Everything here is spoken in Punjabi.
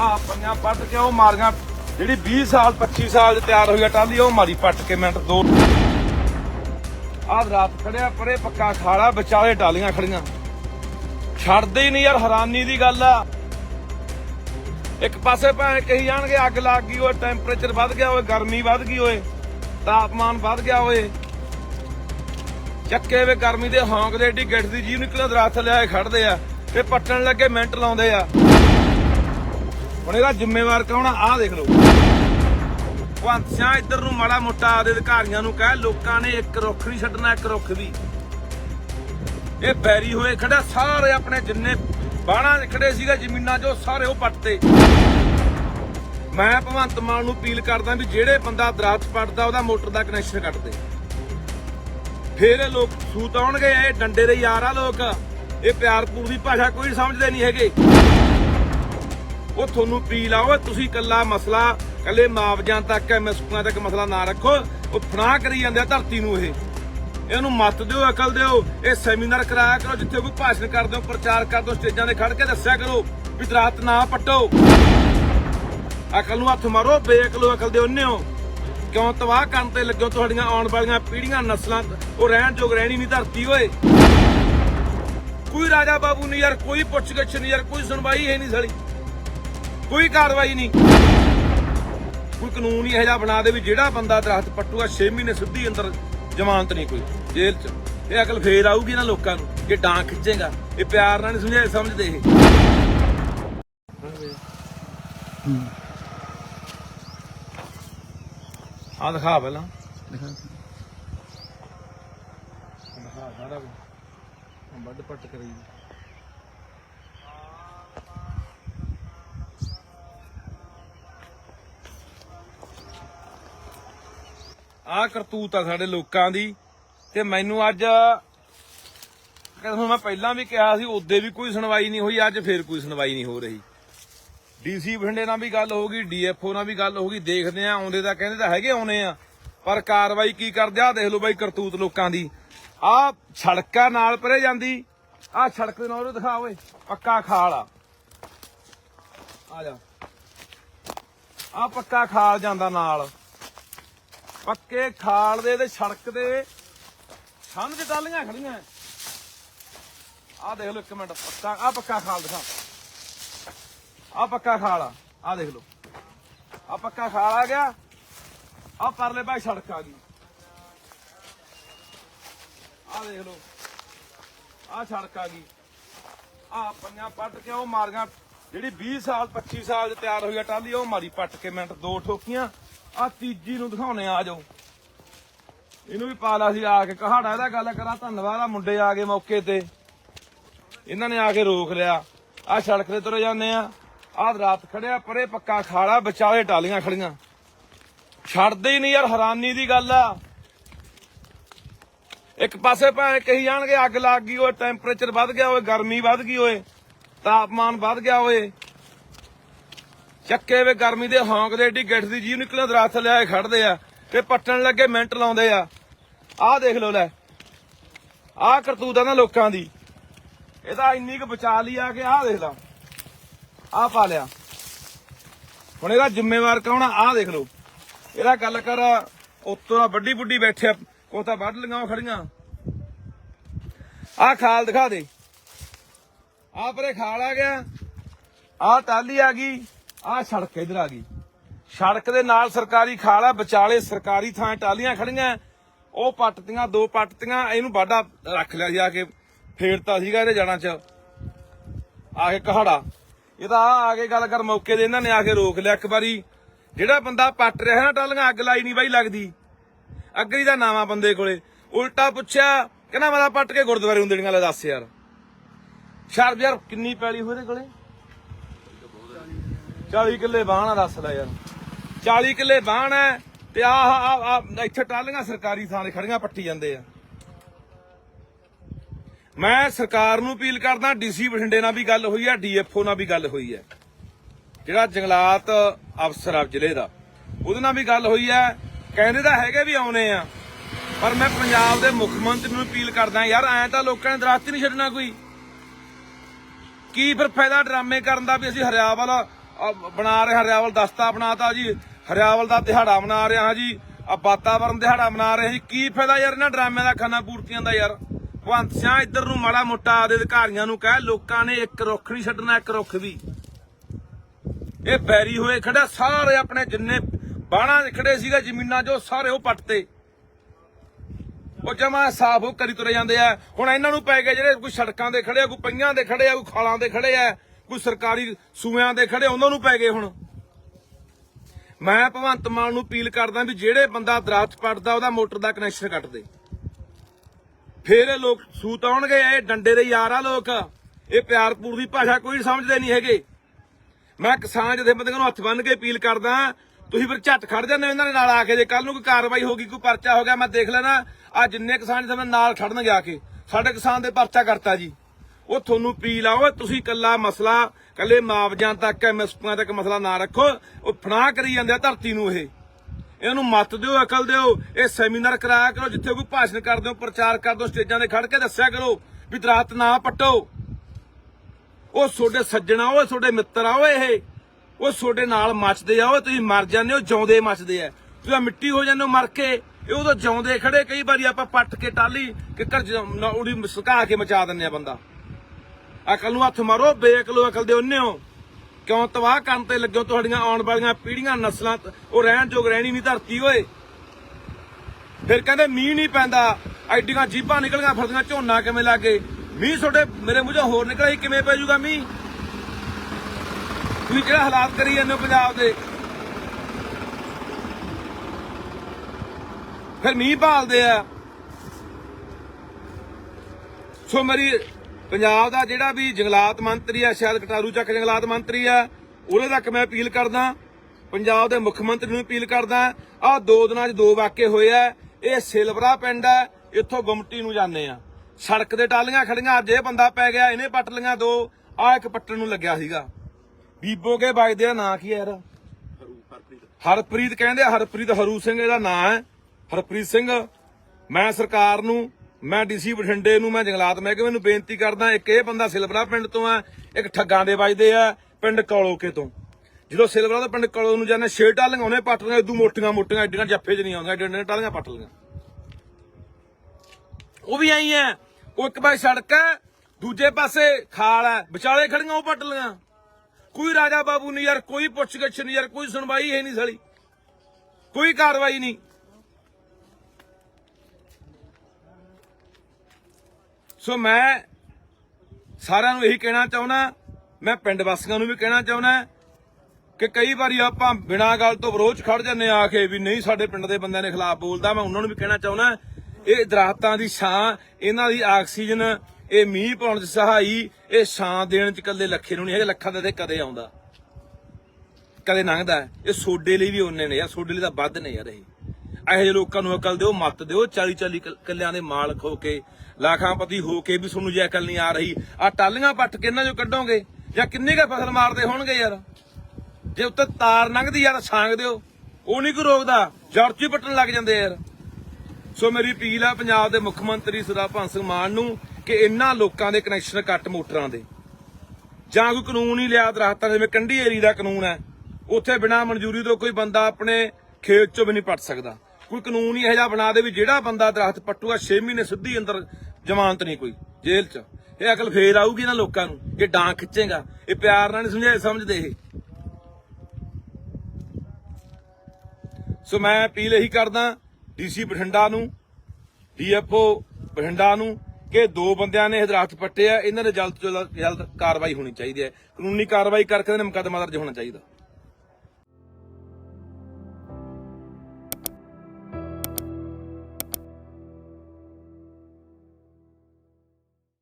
ਆ ਪੰਜਾਂ ਪੱਟ ਕੇ ਉਹ ਮਾਰੀਆਂ। ਜਿਹੜੀ 20 ਸਾਲ 25 ਸਾਲ ਚ ਤਿਆਰ ਹੋਈ ਆ ਟਾਲੀ ਉਹ ਮਾਰੀ ਪੱਟ ਕੇ ਮਿੰਟ ਦੋ। ਆਹ ਰਾਤ ਖੜਿਆ ਪਰੇ ਪੱਕਾ ਖਾਲਾ ਵਿਚਾਲੇ ਟਾਲੀਆਂ ਖੜੀਆਂ। ਛੱਡਦੇ ਹੀ ਨਹੀਂ ਯਾਰ, ਹੈਰਾਨੀ ਦੀ ਗੱਲ ਆ। ਇੱਕ ਪਾਸੇ ਭਾਵੇਂ ਕਹੀ ਜਾਣਗੇ, ਅੱਗ ਲੱਗ ਗਈ ਓਏ ਟੈਂਪਰੇਚਰ ਵੱਧ ਗਿਆ ਓਏ, ਗਰਮੀ ਵੱਧ ਗਈ ਓਏ, ਤਾਪਮਾਨ ਵੱਧ ਗਿਆ ਓਏ। ਚੱਕੇ ਵੇ ਗਰਮੀ ਦੇ ਹੌਂਕਦੇ ਏਡੀ ਗਿੱਠ ਦੀ ਜੀਵ ਨਿਕਲੇ ਦਰਖਤ ਲਿਆਏ ਖੜਦੇ ਆ। ਤੇ ਪੱਟਣ ਲੱਗੇ ਮਿੰਟ ਲਾਉਂਦੇ ਆ। ਹੁਣ ਇਹਦਾ ਜ਼ਿੰਮੇਵਾਰ ਕੌਣ ਆ? ਆਹ ਦੇਖ ਲਓ। ਭਗਵੰਤ ਇੱਧਰ ਨੂੰ ਮਾੜਾ ਮੋਟਾ ਆਦੇ ਅਧਿਕਾਰੀਆਂ ਨੂੰ ਕਹਿ, ਲੋਕਾਂ ਨੇ ਇੱਕ ਰੁੱਖ ਨਹੀਂ ਛੱਡਣਾ, ਇੱਕ ਰੁੱਖ ਵੀ ਇਹ ਬੈਰੀ ਹੋਏ ਖੜਾ ਸਾਰੇ ਆਪਣੇ ਜਿੰਨੇ ਬਾਣਾ ਖੜੇ ਸੀਗੇ, ਜ਼ਮੀਨਾਂ 'ਚੋਂ ਸਾਰੇ ਉਹ ਪੱਟਤੇ ਮੈਂ ਭਗਵੰਤ ਮਾਨ ਨੂੰ ਅਪੀਲ ਕਰਦਾ ਵੀ ਜਿਹੜੇ ਬੰਦਾ ਦਰਖਤ ਪੱਟਦਾ, ਉਹਦਾ ਮੋਟਰ ਦਾ ਕਨੈਕਸ਼ਨ ਕੱਟ ਦੇ। ਫੇਰ ਇਹ ਲੋਕ ਸੂਤ ਆਉਣਗੇ, ਇਹ ਡੰਡੇ ਦੇ ਯਾਰ ਆ ਲੋਕ। ਇਹ ਪਿਆਰ ਪੂਰ ਦੀ ਭਾਸ਼ਾ ਕੋਈ ਸਮਝਦੇ ਨਹੀਂ ਹੈਗੇ। ਉਹ ਤੁਹਾਨੂੰ ਅਪੀਲ ਆ ਤੁਸੀਂ ਕੱਲਾ ਮਸਲਾ ਕੱਲੇ ਮੁਆਵਜ਼ਿਆਂ ਤੱਕ ਐਮਐਸਪੀਆਂ ਤੱਕ ਮਸਲਾ ਨਾ ਰੱਖੋ। ਉਹ ਫਨਾ ਕਰੀ ਜਾਂਦੇ ਆ ਧਰਤੀ ਨੂੰ ਇਹ। ਇਹਨੂੰ ਮੱਤ ਦਿਓ, ਅਕਲ ਦਿਓ, ਇਹ ਸੈਮੀਨਾਰ ਕਰਾਇਆ ਕਰੋ, ਜਿੱਥੇ ਕੋਈ ਭਾਸ਼ਣ ਕਰਦੇ ਹੋ ਪ੍ਰਚਾਰ ਕਰਦੇ ਹੋ ਸਟੇਜਾਂ ਤੇ ਖੜ ਕੇ ਦੱਸਿਆ ਕਰੋ ਵੀ ਦਰਖਤ ਨਾ ਪੱਟੋ। ਅਕਲ ਨੂੰ ਹੱਥ ਮਾਰੋ, ਬੇਅਕਲੋ ਅਕਲ ਦੇ ਉਹਨੇ ਹੋ। ਕਿਉਂ ਤਬਾਹ ਕਰਨ ਤੇ ਲੱਗੋ ਤੁਹਾਡੀਆਂ ਆਉਣ ਵਾਲੀਆਂ ਪੀੜ੍ਹੀਆਂ, ਨਸਲਾਂ, ਉਹ ਰਹਿਣ ਜੋਗ ਰਹਿਣੀ ਨਹੀਂ ਧਰਤੀ, ਓਏ। ਕੋਈ ਰਾਜਾ ਬਾਬੂ ਨਹੀਂ ਯਾਰ, ਕੋਈ ਪੁੱਛਗਿੱਛ ਨਹੀਂ ਯਾਰ, ਕੋਈ ਸੁਣਵਾਈ ਹੈ ਨਹੀਂ ਸਾਲੀ। ਕੋਈ ਕਾਰਵਾਈ ਨਹੀਂ। ਕੋਈ ਕਾਨੂੰਨ ਹੀ ਇਹੋ ਜਿਹਾ ਬਣਾ ਦੇ ਵੀ ਜਿਹੜਾ ਬੰਦਾ ਦਰਖਤ ਪੱਟੂਗਾ 6 ਮਹੀਨੇ ਸਿੱਧੀ ਅੰਦਰ ਜ਼ਮਾਨਤ ਨਹੀਂ ਕੋਈ ਜੇਲ੍ਹ 'ਚ। ਇਹ ਅਕਲ ਫੇਰ ਆਊਗੀ ਨਾ ਲੋਕਾਂ ਨੂੰ ਕਿ ਡਾਂ ਖਿੱਚੇਗਾ। ਇਹ ਪਿਆਰ ਨਾਲ ਨਹੀਂ ਸਮਝਾਏ ਸਮਝਦੇ ਇਹ। ਆ ਦਿਖਾ ਪਹਿਲਾਂ। ਦਿਖਾ। ਸਾਰਾ ਕੁਛ। ਵੱਡ ਪੱਟ ਕਰੀ। ਆਹ ਕਰਤੂਤ ਆ ਸਾਡੇ ਲੋਕਾਂ ਦੀ। ਤੇ ਮੈਨੂੰ ਅੱਜ ਕਹਿੰਦਾ ਮੈਂ ਪਹਿਲਾਂ ਵੀ ਕਿਹਾ ਸੀ ਉਦੋਂ ਵੀ ਕੋਈ ਸੁਣਵਾਈ ਨਹੀਂ ਹੋਈ, ਅੱਜ ਫੇਰ ਕੋਈ ਸੁਣਵਾਈ ਨਹੀਂ ਹੋ ਰਹੀ। ਡੀਸੀ ਬਠਿੰਡੇ ਨਾਲ ਵੀ ਗੱਲ ਹੋ ਗਈ ਡੀਐਫਓ ਨਾਲ ਵੀ ਗੱਲ ਹੋ ਗਈ, ਦੇਖਦੇ ਆ ਆਉਂਦੇ ਤਾਂ ਕਹਿੰਦੇ ਤਾਂ ਹੈਗੇ ਆਉਣੇ ਆ, ਪਰ ਕਾਰਵਾਈ ਕੀ ਕਰਦੇ ਆ ਦੇਖ ਲਓ ਬਾਈ ਕਰਤੂਤ ਲੋਕਾਂ ਦੀ। ਆ ਸੜਕਾਂ ਨਾਲ ਪਰੇ ਜਾਂਦੀ ਆ ਸੜਕ ਦੇ ਨਾਲ ਉਹ ਦਿਖਾ ਓਏ, ਪੱਕਾ ਖਾਲ ਆ। ਆ ਜਾ। ਆ ਪੱਕਾ ਖਾਲ ਜਾਂਦਾ ਨਾਲ। ਪੱਕੇ ਖਾਲ ਦੇ ਤੇ ਸੜਕ ਦੇ। ਸਮਝ ਟਾਲੀਆਂ ਖੜੀਆਂ। ਆ ਦੇਖ ਲਓ ਇੱਕ ਮਿੰਟ, ਪੱਕਾ ਆ ਪੱਕਾ ਖਾਲ ਦਿਖਾ। ਆ ਪੱਕਾ ਖਾਲ ਆ ਆ ਦੇਖ ਲਓ। ਆ ਪੱਕਾ ਖਾਲ ਆ ਗਿਆ। ਆ ਪਰਲੇ ਭਾਈ ਸੜਕ ਆ ਗਈ। ਆ ਦੇਖ ਲਓ। ਆ ਸੜਕ ਆ ਗਈ। ਆ ਪੰਜਾਂ ਪੱਟ ਕੇ ਉਹ ਮਾਰੀਆਂ। ਜਿਹੜੀ 20 ਸਾਲ 25 ਸਾਲ ਚ ਤਿਆਰ ਹੋਈ ਆ ਟਾਲੀ ਉਹ ਮਾਰੀ ਪੱਟ ਕੇ ਮਿੰਟ ਦੋ ਠੋਕੀਆਂ। ਆ ਤੀਜੀ ਨੂੰ ਦਿਖਾਉਣੇ ਆ ਜਾਓ। ਇਹਨੂੰ ਵੀ ਪਾ ਸੀ ਆ ਕੇ। ਕਹਾੜਾ ਇਹਦਾ ਗੱਲ ਕਰਾਂ, ਧੰਨਵਾਦ ਆ ਮੁੰਡੇ ਆ ਗਏ ਮੌਕੇ ਤੇ। ਇਹਨਾਂ ਨੇ ਆ ਕੇ ਰੋਕ ਲਿਆ। ਆ ਸੜਕ ਤੇ ਤੁਰੇ ਜਾਂਦੇ ਆ। ਆਹ ਰਾਤ ਖੜਿਆ, ਪਰੇ ਪੱਕਾ ਖਾਲਾ ਵਿਚਾਲੇ ਟਾਲੀਆਂ ਖੜੀਆਂ। ਛੱਡਦੇ ਹੀ ਨਹੀਂ ਯਾਰ, ਹੈਰਾਨੀ ਦੀ ਗੱਲ ਆ। ਇੱਕ ਪਾਸੇ ਭਾਵੇਂ ਕਹੀ ਜਾਣਗੇ, ਅੱਗ ਲੱਗ ਗਈ ਓਏ ਟੈਂਪਰੇਚਰ ਵੱਧ ਗਿਆ ਓਏ ਗਰਮੀ ਵੱਧ ਗਈ ਓਏ ਤਾਪਮਾਨ ਵੱਧ ਗਿਆ ਓਏ ਚੱਕੇ ਵੇ ਗਰਮੀ ਦੇ ਹੌਂਕਦੇ ਏਡੀ ਗਿੱਠ ਦੀ ਜੀਵ ਨਿਕਲੇ ਦਰਖਤ ਲਿਆਏ ਖੜਦੇ ਆ ਤੇ ਪੱਟਣ ਲੱਗੇ ਮਿੰਟ ਲਾਉਂਦੇ ਆ। ਆਹ ਦੇਖ ਲਓ ਲੈ। ਆਹ ਕਰਤੂਤ ਆ ਨਾ ਲੋਕਾਂ ਦੀ। ਇਹਦਾ ਇੰਨੀ ਕੁ ਬਚਾ ਲਈ ਆ ਕਿ ਆਹ ਦੇਖ ਲਾ। ਆਹ ਪਾ ਲਿਆ। ਹੁਣ ਇਹਦਾ ਜ਼ਿੰਮੇਵਾਰ ਕੌਣ ਆ? ਆਹ ਦੇਖ ਲਓ। ਇਹਦਾ ਗੱਲ ਕਰ, ਉੱਤੋਂ ਵੱਡੀ ਬੁੱਢੀ ਬੈਠਿਆ ਕੋ ਤਾਂ ਵੱਢ ਲਈਆਂ ਖੜੀਆਂ। ਆਹ ਖਾਲ ਦਿਖਾ ਦੇ। ਆਹ ਪਰੇ ਖਾਲ ਆ ਗਿਆ। ਆਹ ਟਾਲੀ ਆ ਗਈ। ਆਹ ਸੜਕ ਇਧਰ ਆ ਗਈ। ਸੜਕ ਦੇ ਨਾਲ ਸਰਕਾਰੀ ਖਾਲ ਆ, ਵਿਚਾਲੇ ਸਰਕਾਰੀ ਥਾਂ ਟਾਲੀਆਂ ਖੜੀਆਂ। ਉਹ ਪੱਟਤੀਆਂ, ਦੋ ਪੱਟਤੀਆਂ, ਇਹਨੂੰ ਬਾਡਾ ਰੱਖ ਲਿਆ ਜਾ ਕੇ। ਫੇਰਤਾ ਸੀਗਾ ਇਹਦੇ ਜੜਾਂ 'ਚ। ਆ ਕੇ ਕਹਾੜਾ। ਇਹ ਤਾਂ ਆ ਆ ਕੇ ਗੱਲ ਕਰ ਮੌਕੇ ਦੇ, ਇਹਨਾਂ ਨੇ ਆ ਕੇ ਰੋਕ ਲਿਆ ਇੱਕ ਵਾਰੀ। ਜਿਹੜਾ ਬੰਦਾ ਪੱਟ ਰਿਹਾ ਨਾ ਟਾਲੀਆਂ ਅੱਗ ਲਾਈ ਨਹੀਂ ਬਾਈ ਲੱਗਦੀ। ਅੱਗਰੀ ਦਾ ਨਾਵਾ ਬੰਦੇ ਕੋਲੇ। ਉਲਟਾ ਪੁੱਛਿਆ, ਕਹਿੰਦਾ ਮੈਂ ਪੱਟ ਕੇ ਗੁਰਦੁਆਰੇ ਹੁੰਦੇ ਦੇਣੀਆਂ ਲੈ ਦੱਸ ਯਾਰ। ਸ਼ਰਬ ਯਾਰ, ਕਿੰਨੀ ਪੈਲੀ ਹੋਏ ਇਹਦੇ ਕੋਲੇ? 40 ਕਿੱਲੇ ਬਾਹਣਾ ਆ, ਦੱਸ ਲੈ ਯਾਰ। 40 ਕਿੱਲੇ ਬਾਣ ਹੈ ਤੇ ਆ ਆ ਇੱਥੇ ਟਾਲੀਆਂ ਸਰਕਾਰੀ ਥਾਂ ਤੇ ਖੜੀਆਂ ਪੱਟੀ ਜਾਂਦੇ ਆ। ਮੈਂ ਸਰਕਾਰ ਨੂੰ ਅਪੀਲ ਕਰਦਾ, ਡੀਸੀ ਬਠਿੰਡੇ ਨਾਲ ਵੀ ਗੱਲ ਹੋਈ ਹੈ, ਡੀਐਫਓ ਨਾਲ ਵੀ ਗੱਲ ਹੋਈ ਹੈ। ਜਿਹੜਾ ਜੰਗਲਾਤ ਅਫਸਰ ਆ ਜ਼ਿਲ੍ਹੇ ਦਾ, ਉਹਦੇ ਨਾਲ ਵੀ ਗੱਲ ਹੋਈ ਹੈ। ਕਹਿੰਦੇ ਤਾਂ ਹੈਗੇ ਵੀ ਆਉਣੇ ਆ, ਪਰ ਮੈਂ ਪੰਜਾਬ ਦੇ ਮੁੱਖ ਮੰਤਰੀ ਨੂੰ ਅਪੀਲ ਕਰਦਾ, ਯਾਰ ਐਂ ਤਾਂ ਲੋਕਾਂ ਨੇ ਦਰਖਤ ਹੀ ਨਹੀਂ ਛੱਡਣਾ ਕੋਈ। ਕੀ ਫਿਰ ਫਾਇਦਾ ਡਰਾਮੇ ਕਰਨ ਦਾ ਵੀ ਅਸੀਂ ਹਰਿਆ ਵਾਲਾ ਬਣਾ ਰਹੇ, ਹਰਿਆਵਲ ਦਸਤਾ ਬਣਾਤਾ ਜੀ। ਹਰਿਆਵਲ ਦਾ ਦਿਹਾੜਾ ਮਨਾ ਰਹੇ ਹਾਂ ਜੀ। ਆ ਵਾਤਾਵਰਨ ਦਿਹਾੜਾ ਮਨਾ ਰਹੇ ਹਾਂ ਜੀ। ਕੀ ਫਾਇਦਾ ਯਾਰ ਇਹਨਾਂ ਡਰਾਮਿਆਂ ਦਾ, ਖਾਨਾ ਪੂਰਤੀਆਂ ਦਾ ਯਾਰ? ਭਗਵੰਤ ਸਿੰਘ ਇੱਧਰ ਨੂੰ ਮਾੜਾ ਮੋਟਾ ਆਦੇ ਅਧਿਕਾਰੀਆਂ ਨੂੰ ਕਹਿ, ਲੋਕਾਂ ਨੇ ਇੱਕ ਰੁੱਖ ਨਹੀਂ ਛੱਡਣਾ, ਇੱਕ ਰੁੱਖ ਵੀ। ਇਹ ਬੈਰੀ ਹੋਏ ਖੜਾ ਸਾਰੇ ਆਪਣੇ ਜਿੰਨੇ ਬਾਣਾ ਖੜੇ ਸੀਗੇ, ਜ਼ਮੀਨਾਂ 'ਚੋਂ ਸਾਰੇ ਉਹ ਪੱਟਤੇ। ਉਹ ਜਮਾ ਸਾਫ਼ ਉਹ ਕਰੀ ਤੁਰੇ ਜਾਂਦੇ ਆ। ਹੁਣ ਇਹਨਾਂ ਨੂੰ ਪੈ ਗਏ ਜਿਹੜੇ ਕੋਈ ਸੜਕਾਂ ਦੇ ਖੜੇ ਆ, ਕੋਈ ਪਈਆਂ ਦੇ ਖੜੇ ਆ, ਕੋਈ ਖਾਲਾਂ ਦੇ ਖੜੇ ਆ। ਕੋਈ ਸਰਕਾਰੀ ਸੂਆਂ ਦੇ ਖੜੇ ਉਹਨਾਂ ਨੂੰ ਪੈ ਗਏ ਹੁਣ। ਮੈਂ ਭਗਵੰਤ ਮਾਨ ਨੂੰ ਅਪੀਲ ਕਰਦਾ ਵੀ ਜਿਹੜੇ ਬੰਦਾ ਦਰਖਤ ਪੱਟਦਾ ਉਹਦਾ ਮੋਟਰ ਦਾ ਕਨੈਕਸ਼ਨ ਕੱਟ ਦੇ। ਫੇਰ ਇਹ ਲੋਕ ਸੂਤ ਆਉਣਗੇ, ਇਹ ਡੰਡੇ ਦੇ ਯਾਰ ਆ ਲੋਕ। ਇਹ ਪਿਆਰਪੂਰ ਦੀ ਭਾਸ਼ਾ ਕੋਈ ਸਮਝਦੇ ਨਹੀਂ ਹੈਗੇ। ਮੈਂ ਕਿਸਾਨ ਜਥੇਬੰਦੀਆਂ ਨੂੰ ਹੱਥ ਬੰਨ੍ਹ ਕੇ ਅਪੀਲ ਕਰਦਾ, ਤੁਸੀਂ ਫਿਰ ਝੱਟ ਖੜ ਜਾਂਦੇ ਇਹਨਾਂ ਦੇ ਨਾਲ ਆ ਕੇ, ਜੇ ਕੱਲ ਨੂੰ ਕੋਈ ਕਾਰਵਾਈ ਹੋ ਗਈ, ਕੋਈ ਪਰਚਾ ਹੋ ਗਿਆ, ਮੈਂ ਦੇਖ ਲੈਣਾ। ਆ ਜਿੰਨੇ ਕਿਸਾਨ ਜਥੇਬੰਦੀਆਂ ਨਾਲ ਖੜਨਗੇ ਆ ਕੇ, ਸਾਡੇ ਕਿਸਾਨ ਦੇ ਪਰਚਾ ਕਰਤਾ ਜੀ। ਉਹ ਤੁਹਾਨੂੰ ਅਪੀਲ ਆ ਤੁਸੀਂ ਕੱਲਾ ਮਸਲਾ, ਕੱਲੇ ਮੁਆਵਜ਼ਿਆਂ ਤੱਕ ਐਮਐਸਪੀਆਂ ਤੱਕ ਮਸਲਾ ਨਾ ਰੱਖੋ। ਉਹ ਫਨਾ ਕਰੀ ਜਾਂਦੇ ਆ ਧਰਤੀ ਨੂੰ ਇਹ। ਇਹਨੂੰ ਮੱਤ ਦਿਓ, ਅਕਲ ਦਿਓ, ਇਹ ਸੈਮੀਨਾਰ ਕਰਾਇਆ ਕਰੋ, ਜਿੱਥੇ ਕੋਈ ਭਾਸ਼ਣ ਕਰਦੇ ਹੋ, ਪ੍ਰਚਾਰ ਕਰਦੇ ਹੋ, ਸਟੇਜਾਂ ਤੇ ਖੜ ਕੇ ਦੱਸਿਆ ਕਰੋ ਵੀ ਦਰਖਤ ਨਾ ਪੱਟੋ। ਉਹ ਤੁਹਾਡੇ ਸੱਜਣਾ ਓਏ ਤੁਹਾਡੇ ਮਿੱਤਰ ਆ ਓਏ ਇਹ। ਉਹ ਤੁਹਾਡੇ ਨਾਲ ਮੱਚਦੇ ਆ ਓਏ ਤੁਸੀਂ ਮਰ ਜਾਂਦੇ ਹੋ, ਜਿਉਂਦੇ ਮੱਚਦੇ ਆ। ਤੁਸੀਂ ਮਿੱਟੀ ਹੋ ਜਾਂਦੇ ਹੋ ਮਰ ਕੇ। ਇਹ ਉਦੋਂ ਜਿਉਂਦੇ ਖੜੇ, ਕਈ ਵਾਰੀ ਆਪਾਂ ਪੱਟ ਕੇ ਟਾਲੀ ਕਿੱਕਰ ਉੜੀ ਸੁਕਾ ਕੇ ਮਚਾ ਦਿੰਨੇ ਆ ਬੰਦਾ। ਅਕਲ ਨੂੰ ਹੱਥ ਮਾਰੋ ਬੇਅਕਲੋ ਅਕਲ ਦੇ ਉਹਨੇ ਹੋ ਕਿਉਂ ਤਬਾਹ ਕਰਨ ਤੇ ਲੱਗੋ ਤੁਹਾਡੀਆਂ ਆਉਣ ਵਾਲੀਆਂ ਪੀੜ੍ਹੀਆਂ ਨਸਲਾਂ ਉਹ ਰਹਿਣ ਯੋਗ ਰਹਿਣੀ ਨਹੀਂ ਧਰਤੀ ਓਏ। ਫਿਰ ਕਹਿੰਦੇ ਮੀਂਹ ਨਹੀਂ ਪੈਂਦਾ ਐਡੀਆਂ ਜੀਬਾਂ ਨਿਕਲੀਆਂ ਫਿਰਦੀਆਂ ਝੋਨਾ ਕਿਵੇਂ ਲੱਗੇ? ਮੀਂਹ ਤੁਹਾਡੇ ਮੇਰੇ ਮੂੰਹੋਂ ਹੋਰ ਨਿਕਲਿਆ ਸੀ, ਕਿਵੇਂ ਪੈ ਜਾਊਗਾ ਮੀਂਹ? ਤੁਸੀਂ ਕਿਹੜਾ ਹਾਲਾਤ ਕਰੀ ਜਾਂਦੇ ਹੋ ਪੰਜਾਬ ਦੇ? ਫਿਰ ਮੀਂਹ ਭਾਲਦੇ ਆ। ਸੋ ਮੇਰੀ ਪੰਜਾਬ ਦਾ ਜਿਹੜਾ ਵੀ ਜੰਗਲਾਤ ਮੰਤਰੀ ਆ, ਸ਼ਾਇਦ ਕਟਾਰੂ ਚੱਕ ਜੰਗਲਾਤ ਮੰਤਰੀ ਆ, ਉਹਦੇ ਤੱਕ ਮੈਂ ਅਪੀਲ ਕਰਦਾ। ਪੰਜਾਬ ਦੇ ਮੁੱਖ ਮੰਤਰੀ ਨੂੰ ਅਪੀਲ ਕਰਦਾ। ਆਹ ਦੋ ਦਿਨਾਂ 'ਚ ਦੋ ਵਾਕੇ ਹੋਏ ਆ। ਇਹ ਸਿਲਵਰਾ ਪਿੰਡ ਆ, ਇੱਥੋਂ ਗੁਮਟੀ ਨੂੰ ਜਾਂਦੇ ਆ। ਸੜਕ ਦੇ ਟਾਲੀਆਂ ਖੜੀਆਂ, ਅੱਜ ਇਹ ਬੰਦਾ ਪੈ ਗਿਆ, ਇਹਨੇ ਪੱਟ ਲਈਆਂ ਦੋ। ਆ ਇੱਕ ਪੱਟਣ ਨੂੰ ਲੱਗਿਆ ਸੀਗਾ। ਬੀਬੋ ਕੇ ਵੱਜਦੇ ਆ, ਨਾਂ ਕੀ ਆ ਯਾਰ ਹਰਪ੍ਰੀਤ ਕਹਿੰਦੇ ਹਰਪ੍ਰੀਤ ਹਰੂ ਸਿੰਘ ਇਹਦਾ ਨਾਂ ਹੈ। ਹਰਪ੍ਰੀਤ ਸਿੰਘ, ਮੈਂ ਸਰਕਾਰ ਨੂੰ ਮੈਂ ਡੀਸੀ ਬਠਿੰਡੇ ਨੂੰ, ਮੈਂ ਜੰਗਲਾਤ ਮਹਿਕਮੇ ਨੂੰ ਬੇਨਤੀ ਕਰਦਾ, ਇੱਕ ਇਹ ਬੰਦਾ ਸਿਲਵਰਾ ਪਿੰਡ ਤੋਂ ਆ, ਇੱਕ ਠੱਗਾਂ ਦੇ ਵੱਜਦੇ ਆ, ਪਿੰਡ ਕੌਲੋਕੇ ਤੋਂ। ਜਦੋਂ ਸਿਲਵਰਾ ਤੋਂ ਪਿੰਡ ਕੌਲੋ ਨੂੰ ਜਾਂਦੇ ਛੇ ਟਾਲੀਆਂ ਉਹਨੇ ਪੱਟ ਇਦੋਂ ਮੋਟੀਆਂ ਮੋਟੀਆਂ, ਐਡੀਆਂ ਜੱਫੇ 'ਚ ਨਹੀਂ ਆਉਂਦੀਆਂ ਐਡੀਆਂ ਐਡੀਆਂ ਟਾਲੀਆਂ ਪੱਟ ਲਈਆਂ। ਉਹ ਵੀ ਆਈ ਐ ਉਹ ਇੱਕ ਪਾਸੇ ਸੜਕ ਹੈ ਦੂਜੇ ਪਾਸੇ ਖਾਲ ਹੈ ਵਿਚਾਲੇ ਖੜੀਆਂ, ਉਹ ਪੱਟ ਲਈਆਂ। ਕੋਈ ਰਾਜਾ ਬਾਬੂ ਨਹੀਂ ਯਾਰ, ਕੋਈ ਪੁੱਛਗਿੱਛ ਨਹੀਂ ਯਾਰ, ਕੋਈ ਸੁਣਵਾਈ ਹੈ ਨਹੀਂ ਸਾਲੀ। ਕੋਈ ਕਾਰਵਾਈ ਨਹੀਂ। ਸੋ ਮੈਂ ਸਾਰਿਆਂ ਨੂੰ ਇਹੀ ਕਹਿਣਾ ਚਾਹੁੰਦਾ, ਮੈਂ ਪਿੰਡ ਵਾਸੀਆਂ ਨੂੰ ਵੀ ਕਹਿਣਾ ਚਾਹੁੰਦਾ ਕਿ ਕਈ ਵਾਰੀ ਆਪਾਂ ਬਿਨਾਂ ਗੱਲ ਤੋਂ ਵਿਰੋਧ ਖੜ ਜਾਂਦੇ ਆ ਕੇ ਵੀ ਨਹੀਂ, ਸਾਡੇ ਪਿੰਡ ਦੇ ਬੰਦਿਆਂ ਦੇ ਖਿਲਾਫ ਬੋਲਦਾ, ਮੈਂ ਉਹਨਾਂ ਨੂੰ ਵੀ ਕਹਿਣਾ ਚਾਹੁੰਦਾ, ਇਹ ਦਰਖਤਾਂ ਦੀ ਛਾਂ, ਇਹਨਾਂ ਦੀ ਆਕਸੀਜਨ, ਇਹ ਮੀਂਹ ਪਾਉਣ 'ਚ ਸਹਾਈ, ਇਹ ਛਾਂ ਦੇਣ 'ਚ ਇਕੱਲੇ ਲੱਖੇ ਨੂੰ ਨਹੀਂ ਹੈਗੇ, ਲੱਖਾਂ ਦੇ ਤੇ ਕਦੇ ਆਉਂਦਾ। ਕਦੇ ਲੰਘਦਾ, ਇਹ ਸੋਡੇ ਲਈ ਵੀ ਉਹਨੇ ਨੇ, ਯਾਰ ਸੋਡੇ ਲਈ ਤਾਂ ਵੱਧ ਨੇ ਯਾਰ ਇਹ। ਇਹੋ ਜਿਹੇ ਲੋਕਾਂ ਨੂੰ ਅਕਲ ਦਿਓ, ਮੱਤ ਦਿਓ 40 40 ਕੱਲਿਆਂ ਦੇ ਮਾਲਕ ਹੋ ਕੇ, ਲੱਖਾਂਪਤੀ ਹੋ ਕੇ ਵੀ ਤੁਹਾਨੂੰ ਜੇ ਅਕਲ ਨਹੀਂ ਆ ਰਹੀ। ਆ ਟਾਲੀਆਂ ਪੱਟ ਕੇ ਚੋਂ ਕੱਢੋਗੇ? ਜਾਂ ਕਿੰਨੇ ਕਾ ਫਸਲ ਮਾਰਦੇ ਹੋਣਗੇ ਯਾਰ? ਜੇ ਉੱਤੇ ਤਾਰ ਲੰਘਦੀ ਯਾਰ ਛਾਂਗ ਦਿਓ। ਉਹ ਨਹੀਂ ਕੋਈ ਰੋਕਦਾ। ਜੜ ਚ ਪੱਟਣ ਲੱਗ ਜਾਂਦੇ ਯਾਰ। ਸੋ ਮੇਰੀ ਅਪੀਲ ਆ ਪੰਜਾਬ ਦੇ ਮੁੱਖ ਮੰਤਰੀ ਸਰਦਾਰ ਭਗਵੰਤ ਸਿੰਘ ਮਾਨ ਨੂੰ ਕਿ ਇਹਨਾਂ ਲੋਕਾਂ ਦੇ ਕਨੈਕਸ਼ਨ ਕੱਟ ਮੋਟਰਾਂ ਦੇ। ਜਾਂ ਕੋਈ ਕਾਨੂੰਨ ਹੀ ਲਿਆ ਦਰਖਤਾਂ ਜਿਵੇਂ ਕੰਢੀ ਏਰੀ ਦਾ ਕਾਨੂੰਨ ਹੈ। ਉੱਥੇ ਬਿਨਾਂ ਮਨਜ਼ੂਰੀ ਤੋਂ ਕੋਈ ਬੰਦਾ ਆਪਣੇ ਖੇਤ ਚੋਂ ਵੀ ਨਹੀਂ ਪੱਟ ਸਕਦਾ। ਕੋਈ ਕਾਨੂੰਨ ਹੀ ਇਹੋ ਜਿਹਾ ਬਣਾ ਦੇ ਵੀ ਜਿਹੜਾ ਬੰਦਾ ਦਰਖਤ ਪੱਟੂਗਾ 6 ਮਹੀਨੇ ਸਿੱਧੀ ਅੰਦਰ ਜ਼ਮਾਨਤ ਨਹੀਂ ਕੋਈ, ਜੇਲ੍ਹ 'ਚ। ਇਹ ਅਕਲ ਫੇਰ ਆਊਗੀ ਇਹਨਾਂ ਲੋਕਾਂ ਨੂੰ ਕਿ ਡਾਂ ਖਿੱਚੇਗਾ, ਇਹ ਪਿਆਰ ਨਾਲ ਨਹੀਂ ਸਮਝਾਏ ਸਮਝਦੇ ਇਹ। ਸੋ ਮੈਂ ਅਪੀਲ ਇਹੀ ਕਰਦਾ, ਡੀਸੀ ਬਠਿੰਡਾ ਨੂੰ, ਡੀਐਫਓ ਬਠਿੰਡਾ ਨੂੰ, ਕਿ ਦੋ ਬੰਦਿਆਂ ਨੇ ਇਹ ਪੱਟੇ ਆ, ਇਹਨਾਂ ਦੇ ਜਲਦ ਤੋਂ ਜਲਦ ਕਾਰਵਾਈ ਹੋਣੀ ਚਾਹੀਦੀ ਹੈ। ਕਾਨੂੰਨੀ ਕਾਰਵਾਈ ਕਰਕੇ ਇਹਨਾਂ ਮੁਕੱਦਮਾ ਦਰਜ ਹੋਣਾ ਚਾਹੀਦਾ।